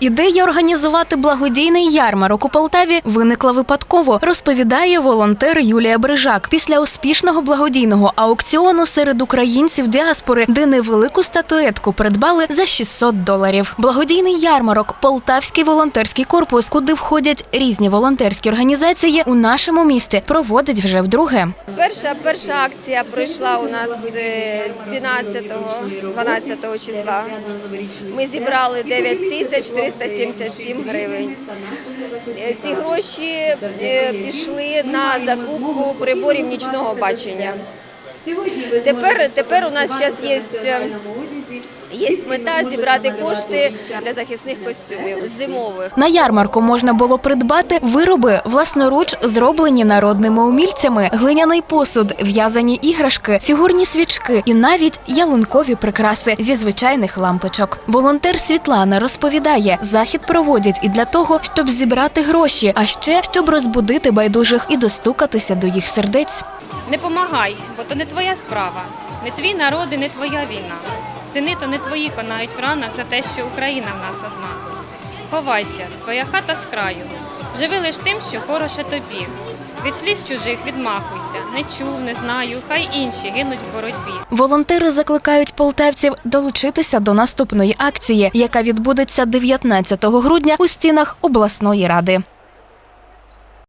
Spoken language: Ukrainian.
Ідея організувати благодійний ярмарок у Полтаві виникла випадково, розповідає волонтер Юлія Брижак. Після успішного благодійного аукціону серед українців діаспори, де невелику статуетку придбали за 600 доларів. Благодійний ярмарок Полтавський волонтерський корпус, куди входять різні волонтерські організації, у нашому місті проводить вже вдруге. Перша перша акція пройшла у нас е, 12-12 числа. Ми зібрали 9 тисяч 377 гривень. Е, Ці гроші е, пішли на закупку приборів нічного бачення. Тепер, тепер у нас зараз є, е, є мета зібрати кошти для захисних костюмів зимових. На ярмарку можна було придбати вироби власноруч зроблені народними умільцями, глиняний посуд, в'язані іграшки, фігурні свічки і навіть ялинкові прикраси зі звичайних лампочок. Волонтер Світлана розповідає, захід проводять і для того, щоб зібрати гроші, а ще щоб розбудити байдужих і достукатися до їх сердець. Не помагай, бо то не твоя справа. Не твій народ і не твоя війна. Сини то не твої конають в ранах за те, що Україна в нас одна. Ховайся, твоя хата з краю. Живи лиш тим, що хороше тобі. Від сліз чужих відмахуйся. Не чув, не знаю, хай інші гинуть в боротьбі. Волонтери закликають полтавців долучитися до наступної акції, яка відбудеться 19 грудня у стінах обласної ради.